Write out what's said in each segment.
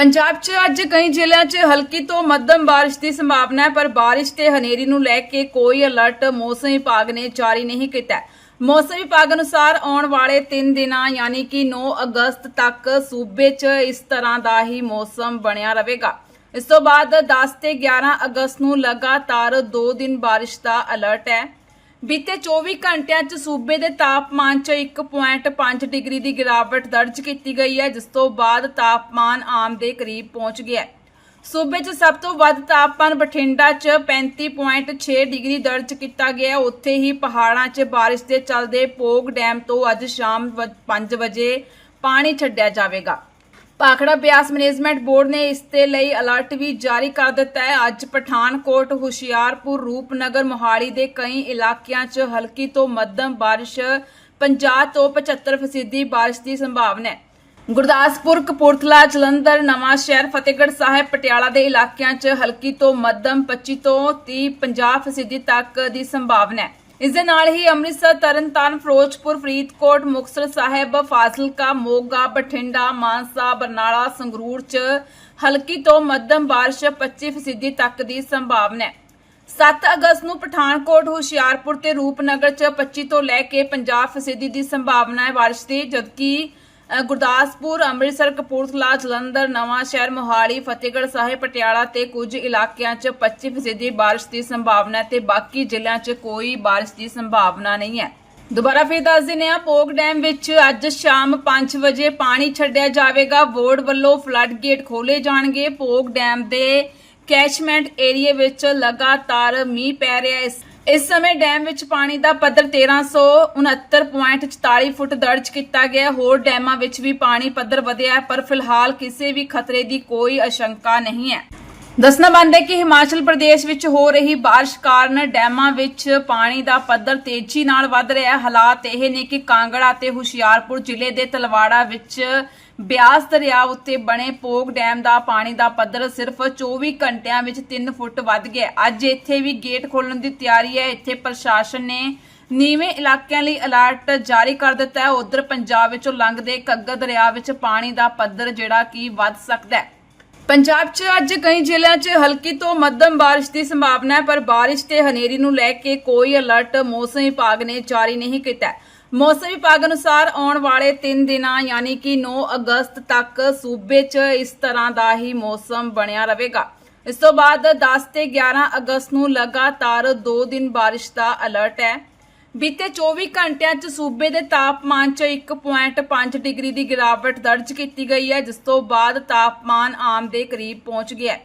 ਪੰਜਾਬ 'ਚ ਅੱਜ ਕਈ ਜ਼ਿਲ੍ਹਿਆਂ 'ਚ ਹਲਕੀ ਤੋਂ ਮੱਧਮ ਬਾਰਿਸ਼ ਦੀ ਸੰਭਾਵਨਾ ਹੈ, ਪਰ ਬਾਰਿਸ਼ ਤੇ ਹਨੇਰੀ ਨੂੰ ਲੈ ਕੇ ਕੋਈ ਅਲਰਟ ਮੌਸਮ ਵਿਭਾਗ ਨੇ ਜਾਰੀ ਨਹੀਂ ਕੀਤਾ ਮੌਸਮ ਵਿਭਾਗ ਅਨੁਸਾਰ ਆਉਣ ਵਾਲੇ 3 ਦਿਨਾਂ ਯਾਨੀ ਕਿ 9 ਅਗਸਤ ਤੱਕ ਸੂਬੇ 'ਚ ਇਸ ਤਰ੍ਹਾਂ ਦਾ ਹੀ ਮੌਸਮ ਬਣਿਆ ਰਹੇਗਾ। ਇਸ ਤੋਂ ਬਾਅਦ 10 ਤੇ 11 ਅਗਸਤ ਨੂੰ ਲਗਾਤਾਰ 2 ਦਿਨ ਬਾਰਿਸ਼ ਦਾ ਅਲਰਟ ਹੈ। ਬੀਤੇ 24 ਘੰਟਿਆਂ 'ਚ ਸੂਬੇ ਦੇ ਤਾਪਮਾਨ 'ਚ 1.5 ਡਿਗਰੀ ਦੀ ਗਿਰਾਵਟ ਦਰਜ ਕੀਤੀ ਗਈ ਹੈ, ਜਿਸ ਤੋਂ ਬਾਅਦ ਤਾਪਮਾਨ ਆਮ ਦੇ ਕਰੀਬ ਪਹੁੰਚ ਗਿਆ ਸੂਬੇ 'ਚ ਸਭ ਤੋਂ ਵੱਧ ਤਾਪਮਾਨ ਬਠਿੰਡਾ 'ਚ 35.6 ਡਿਗਰੀ ਦਰਜ ਕੀਤਾ ਗਿਆ। ਉੱਥੇ ਹੀ ਪਹਾੜਾਂ 'ਚ ਬਾਰਿਸ਼ ਦੇ ਚੱਲਦੇ ਪੋਗ ਡੈਮ ਤੋਂ ਅੱਜ ਸ਼ਾਮ 5 ਵਜੇ ਪਾਣੀ ਛੱਡਿਆ ਜਾਵੇਗਾ। ਭਾਖੜਾ ਬਿਆਸ ਮੈਨੇਜਮੈਂਟ ਬੋਰਡ ਨੇ ਇਸ ਦੇ ਲਈ ਅਲਰਟ ਵੀ ਜਾਰੀ ਕਰ ਦਿੱਤਾ ਹੈ। ਅੱਜ ਪਠਾਨਕੋਟ, ਹੁਸ਼ਿਆਰਪੁਰ, ਰੂਪਨਗਰ, ਮੋਹਾਲੀ ਦੇ ਕਈ ਇਲਾਕਿਆਂ 'ਚ ਹਲਕੀ ਤੋਂ ਮੱਧਮ ਬਾਰਿਸ਼ 50 ਤੋਂ 75% ਫੀਸਦੀ ਬਾਰਿਸ਼ ਦੀ ਸੰਭਾਵਨਾ ਹੈ। ਗੁਰਦਾਸਪੁਰ, ਕਪੂਰਥਲਾ, ਜਲੰਧਰ, ਨਵਾਂ ਸ਼ਹਿਰ, ਫਤਿਹਗੜ੍ਹ ਸਾਹਿਬ, ਪਟਿਆਲਾ ਦੇ ਇਲਾਕਿਆਂ 'ਚ ਹਲਕੀ ਤੋਂ ਮੱਧਮ 25 ਤੋਂ 30 50% ਫੀਸਦੀ ਤੱਕ ਦੀ ਸੰਭਾਵਨਾ ਹੈ। ਇਸ ਦੇ ਨਾਲ ਹੀ ਅੰਮ੍ਰਿਤਸਰ, ਤਰਨਤਾਰਨ, ਫਿਰੋਜ਼ਪੁਰ, ਫਰੀਦਕੋਟ, ਮੁਕਤਸਰ ਸਾਹਿਬ, ਫਾਜ਼ਿਲਕਾ, ਮੋਗਾ, ਬਠਿੰਡਾ, ਮਾਨਸਾ, ਬਰਨਾਲਾ, ਸੰਗਰੂਰ 'ਚ ਹਲਕੀ ਤੋਂ ਮੱਧਮ ਬਾਰਿਸ਼ 25% ਫੀਸਦੀ ਤੱਕ ਦੀ ਸੰਭਾਵਨਾ ਹੈ। 7 ਅਗਸਤ ਨੂੰ ਪਠਾਨਕੋਟ, ਹੁਸ਼ਿਆਰਪੁਰ ਤੇ ਰੂਪਨਗਰ 'ਚ 25 ਤੋਂ ਲੈ ਕੇ 50% ਫੀਸਦੀ ਦੀ ਸੰਭਾਵਨਾ ਹੈ ਬਾਰਿਸ਼ ਦੀ, ਜਦਕਿ ਗੁਰਦਾਸਪੁਰ, ਅੰਮ੍ਰਿਤਸਰ, ਕਪੂਰਥਲਾ, ਜਲੰਧਰ, ਨਵਾਂ ਸ਼ਹਿਰ, ਮੋਹਾਲੀ, ਫਤਿਹਗੜ੍ਹ ਸਾਹਿਬ, ਪਟਿਆਲਾ ਤੇ ਕੁਝ ਇਲਾਕਿਆਂ 'ਚ 25% ਫੀਸਦੀ ਬਾਰਿਸ਼ ਦੀ ਸੰਭਾਵਨਾ ਤੇ ਬਾਕੀ ਜ਼ਿਲ੍ਹਿਆਂ 'ਚ ਕੋਈ ਬਾਰਿਸ਼ ਦੀ ਸੰਭਾਵਨਾ ਨਹੀਂ ਹੈ। ਦੁਬਾਰਾ ਫਿਰ ਦੱਸ ਦਿੰਦੇ ਹਾਂ, ਪੋਕ ਡੈਮ ਵਿੱਚ ਅੱਜ ਸ਼ਾਮ 5 ਵਜੇ ਪਾਣੀ ਛੱਡਿਆ ਜਾਵੇਗਾ। ਬੋਰਡ ਵੱਲੋਂ ਫਲੱਡ ਗੇਟ ਖੋਲੇ ਜਾਣਗੇ। ਪੋਕ ਡੈਮ ਦੇ ਕੈਚਮੈਂਟ ਏਰੀਆ ਵਿੱਚ ਲਗਾਤਾਰ ਮੀਂਹ ਪੈ ਰਿਹਾ ਹੈ। ਇਸ ਸਮੇਂ ਡੈਮ ਵਿੱਚ ਪਾਣੀ ਦਾ ਪੱਧਰ 1369.44 ਫੁੱਟ ਦਰਜ ਕੀਤਾ ਗਿਆ ਹੋਰ ਡੈਮਾਂ ਵਿੱਚ ਵੀ ਪਾਣੀ ਪੱਧਰ ਵਧਿਆ ਪਰ ਫਿਲਹਾਲ ਕਿਸੇ ਵੀ ਖਤਰੇ ਦੀ ਕੋਈ ਆਸ਼ੰਕਾ ਨਹੀਂ ਹੈ। ਦੱਸਣਾ ਬਣਦਾ ਹੈ ਕਿ ਹਿਮਾਚਲ ਪ੍ਰਦੇਸ਼ ਵਿੱਚ ਹੋ ਰਹੀ ਬਾਰਿਸ਼ ਕਾਰਨ ਡੈਮਾਂ ਵਿੱਚ ਪਾਣੀ ਦਾ ਪੱਧਰ ਤੇਜ਼ੀ ਨਾਲ ਵੱਧ ਰਿਹਾ ਹੈ। ਹਾਲਾਤ ਇਹ ਨੇ ਕਿ ਕਾਂਗੜਾ ਤੇ ਹੁਸ਼ਿਆਰਪੁਰ ਜ਼ਿਲ੍ਹੇ ਦੇ ਤਲਵਾੜਾ ਵਿੱਚ ਬਿਆਸ ਦਰਿਆ ਉੱਤੇ ਬਣੇ ਪੋਗ ਡੈਮ ਦਾ ਪਾਣੀ ਦਾ ਪੱਧਰ ਸਿਰਫ 24 ਘੰਟਿਆਂ ਵਿੱਚ 3 ਫੁੱਟ ਵੱਧ ਗਿਆ ਅੱਜ ਇੱਥੇ ਵੀ ਗੇਟ ਖੋਲਣ ਦੀ ਤਿਆਰੀ ਹੈ। ਇੱਥੇ ਪ੍ਰਸ਼ਾਸਨ ਨੇ ਨੀਵੇਂ ਇਲਾਕਿਆਂ ਲਈ ਅਲਰਟ ਜਾਰੀ ਕਰ ਦਿੱਤਾ ਹੈ। ਉਧਰ ਪੰਜਾਬ ਵਿੱਚੋਂ ਲੰਘਦੇ ਕੱਗਾ ਦਰਿਆ ਵਿੱਚ ਪਾਣੀ ਦਾ ਪੱਧਰ ਜਿਹੜਾ ਕਿ ਵੱਧ ਸਕਦਾ ਹੈ। ਪੰਜਾਬ 'ਚ ਅੱਜ ਕਈ ਜ਼ਿਲ੍ਹਿਆਂ 'ਚ ਹਲਕੀ ਤੋਂ ਮੱਧਮ ਬਾਰਿਸ਼ ਦੀ ਸੰਭਾਵਨਾ ਹੈ, ਪਰ ਬਾਰਿਸ਼ ਤੇ ਹਨੇਰੀ ਨੂੰ ਲੈ ਕੇ ਕੋਈ ਅਲਰਟ ਮੌਸਮ ਵਿਭਾਗ ਨੇ ਜਾਰੀ ਨਹੀਂ ਕੀਤਾ ਮੌਸਮ ਵਿਭਾਗ ਅਨੁਸਾਰ ਆਉਣ ਵਾਲੇ 3 ਦਿਨਾਂ ਯਾਨੀ ਕਿ 9 ਅਗਸਤ ਤੱਕ ਸੂਬੇ 'ਚ ਇਸ ਤਰ੍ਹਾਂ ਦਾ ਹੀ ਮੌਸਮ ਬਣਿਆ ਰਹੇਗਾ। ਇਸ ਤੋਂ ਬਾਅਦ 10 ਤੇ 11 ਅਗਸਤ ਨੂੰ ਲਗਾਤਾਰ 2 ਦਿਨ ਬਾਰਿਸ਼ ਦਾ ਅਲਰਟ ਹੈ। ਬੀਤੇ 24 ਘੰਟਿਆਂ 'ਚ ਸੂਬੇ ਦੇ ਤਾਪਮਾਨ 'ਚ 1.5 ਡਿਗਰੀ ਦੀ ਗਿਰਾਵਟ ਦਰਜ ਕੀਤੀ ਗਈ ਹੈ, ਜਿਸ ਤੋਂ ਬਾਅਦ ਤਾਪਮਾਨ ਆਮ ਦੇ ਕਰੀਬ ਪਹੁੰਚ ਗਿਆ ਹੈ।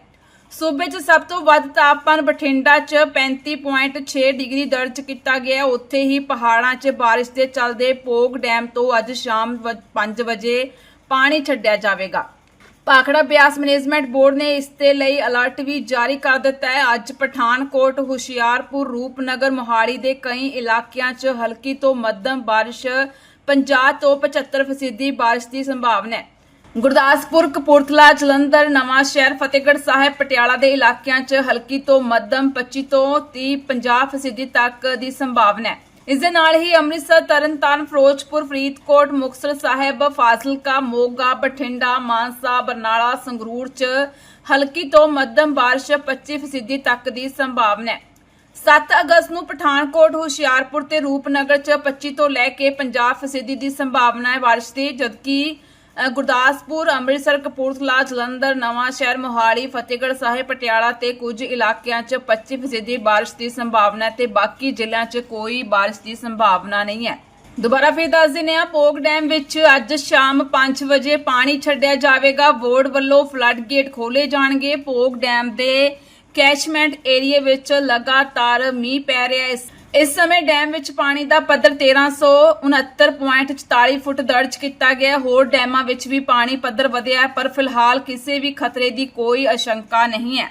ਸੂਬੇ 'ਚ ਸਭ ਤੋਂ ਵੱਧ ਤਾਪਮਾਨ ਬਠਿੰਡਾ 'ਚ 35.6 ਡਿਗਰੀ ਦਰਜ ਕੀਤਾ ਗਿਆ ਉੱਥੇ ਹੀ ਪਹਾੜਾਂ 'ਚ ਬਾਰਿਸ਼ ਦੇ ਚੱਲਦੇ ਪੋਗ ਡੈਮ ਤੋਂ ਅੱਜ ਸ਼ਾਮ 5 ਵਜੇ ਪਾਣੀ ਛੱਡਿਆ ਜਾਵੇਗਾ। ਭਾਖੜਾ ਬਿਆਸ ਮੈਨੇਜਮੈਂਟ ਬੋਰਡ ਨੇ ਇਸ ਦੇ ਲਈ ਅਲਰਟ ਵੀ ਜਾਰੀ ਕਰ ਦਿੱਤਾ ਹੈ। ਅੱਜ ਪਠਾਨਕੋਟ, ਹੁਸ਼ਿਆਰਪੁਰ, ਰੂਪਨਗਰ, ਮੋਹਾਲੀ ਦੇ ਕਈ ਇਲਾਕਿਆਂ 'ਚ ਹਲਕੀ ਤੋਂ ਮੱਧਮ ਬਾਰਿਸ਼ 50 ਤੋਂ 75% ਫੀਸਦੀ ਬਾਰਿਸ਼ ਦੀ ਸੰਭਾਵਨਾ ਹੈ। ਗੁਰਦਾਸਪੁਰ, ਕਪੂਰਥਲਾ, ਜਲੰਧਰ, ਨਵਾਂ ਸ਼ਹਿਰ, ਫਤਿਹਗੜ੍ਹ ਸਾਹਿਬ, ਪਟਿਆਲਾ ਦੇ ਇਲਾਕਿਆਂ 'ਚ ਹਲਕੀ ਤੋਂ ਮੱਧਮ 25 ਤੋਂ 30 50% ਫੀਸਦੀ ਤੱਕ ਦੀ ਸੰਭਾਵਨਾ ਹੈ। ਇਸ ਦੇ ਨਾਲ ਹੀ ਅੰਮ੍ਰਿਤਸਰ, ਤਰਨਤਾਰਨ, ਫਿਰੋਜ਼ਪੁਰ, ਫਰੀਦਕੋਟ, ਮੁਕਤਸਰ ਸਾਹਿਬ, ਫਾਜ਼ਿਲਕਾ, ਮੋਗਾ, ਬਠਿੰਡਾ, ਮਾਨਸਾ, ਬਰਨਾਲਾ, ਸੰਗਰੂਰ 'ਚ ਹਲਕੀ ਤੋਂ ਮੱਧਮ ਬਾਰਿਸ਼ 25% ਫੀਸਦੀ ਤੱਕ ਦੀ ਸੰਭਾਵਨਾ ਹੈ। 7 ਅਗਸਤ ਨੂੰ ਪਠਾਨਕੋਟ, ਹੁਸ਼ਿਆਰਪੁਰ ਤੇ ਰੂਪਨਗਰ 'ਚ 25 ਤੋਂ ਲੈ ਕੇ 50% ਫੀਸਦੀ ਦੀ ਸੰਭਾਵਨਾ ਹੈ ਬਾਰਿਸ਼ ਦੀ, ਜਦਕਿ ਗੁਰਦਾਸਪੁਰ, ਅੰਮ੍ਰਿਤਸਰ, ਕਪੂਰਥਲਾ, ਜਲੰਧਰ, ਨਵਾਂ ਸ਼ਹਿਰ, ਮੋਹਾਲੀ, ਫਤਿਹਗੜ੍ਹ ਸਾਹਿਬ, ਪਟਿਆਲਾ ਤੇ ਕੁਝ ਇਲਾਕਿਆਂ 'ਚ 25% ਫੀਸਦੀ ਬਾਰਿਸ਼ ਦੀ ਸੰਭਾਵਨਾ ਤੇ ਬਾਕੀ ਜ਼ਿਲ੍ਹਿਆਂ 'ਚ ਕੋਈ ਬਾਰਿਸ਼ ਦੀ ਸੰਭਾਵਨਾ ਨਹੀਂ ਹੈ। ਦੁਬਾਰਾ ਫੇਰ ਦੱਸ ਦਿੰਦੇ ਆ ਪੋਕ ਡੈਮ ਵਿੱਚ ਅੱਜ ਸ਼ਾਮ 5 ਵਜੇ ਪਾਣੀ ਛੱਡਿਆ ਜਾਵੇਗਾ। ਬੋਰਡ ਵੱਲੋਂ ਫਲੱਡ ਗੇਟ ਖੋਲੇ ਜਾਣਗੇ। ਪੋਕ ਡੈਮ ਦੇ ਕੈਚਮੈਂਟ ਏਰੀਆ ਵਿੱਚ ਲਗਾਤਾਰ ਮੀਂਹ ਪੈ ਰਿਹਾ ਹੈ। ਇਸ ਸਮੇਂ ਡੈਮ ਵਿੱਚ ਪਾਣੀ ਦਾ ਪੱਧਰ 1369.44 ਫੁੱਟ ਦਰਜ ਕੀਤਾ ਗਿਆ ਹੋਰ ਡੈਮਾਂ ਵਿੱਚ ਵੀ ਪਾਣੀ ਪੱਧਰ ਵਧਿਆ ਪਰ ਫਿਲਹਾਲ ਕਿਸੇ ਵੀ ਖਤਰੇ ਦੀ ਕੋਈ ਆਸ਼ੰਕਾ ਨਹੀਂ ਹੈ।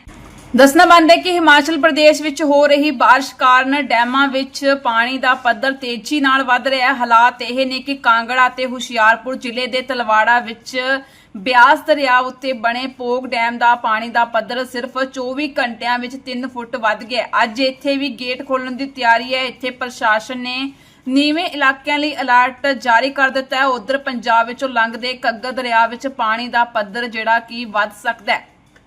ਦੱਸਣਾ ਬਣਦਾ ਹੈ ਕਿ ਹਿਮਾਚਲ ਪ੍ਰਦੇਸ਼ ਵਿੱਚ ਹੋ ਰਹੀ ਬਾਰਿਸ਼ ਕਾਰਨ ਡੈਮਾਂ ਵਿੱਚ ਪਾਣੀ ਦਾ ਪੱਧਰ ਤੇਜ਼ੀ ਨਾਲ ਵੱਧ ਰਿਹਾ ਹੈ। ਹਾਲਾਤ ਇਹ ਨੇ ਕਿ ਕਾਂਗੜਾ ਤੇ ਹੁਸ਼ਿਆਰਪੁਰ ਜ਼ਿਲ੍ਹੇ ਦੇ ਤਲਵਾੜਾ ਵਿੱਚ ਬਿਆਸ ਦਰਿਆ ਉੱਤੇ ਬਣੇ ਪੋਗ ਡੈਮ ਦਾ ਪਾਣੀ ਦਾ ਪੱਧਰ ਸਿਰਫ 24 ਘੰਟਿਆਂ ਵਿੱਚ 3 ਫੁੱਟ ਵੱਧ ਗਿਆ ਅੱਜ ਇੱਥੇ ਵੀ ਗੇਟ ਖੋਲਣ ਦੀ ਤਿਆਰੀ ਹੈ। ਇੱਥੇ ਪ੍ਰਸ਼ਾਸਨ ਨੇ ਨੀਵੇਂ ਇਲਾਕਿਆਂ ਲਈ ਅਲਰਟ ਜਾਰੀ ਕਰ ਦਿੱਤਾ ਹੈ। ਉਧਰ ਪੰਜਾਬ ਵਿੱਚੋਂ ਲੰਘਦੇ ਘੱਗਰ ਦਰਿਆ ਵਿੱਚ ਪਾਣੀ ਦਾ ਪੱਧਰ ਜਿਹੜਾ ਕਿ ਵੱਧ ਸਕਦਾ ਹੈ।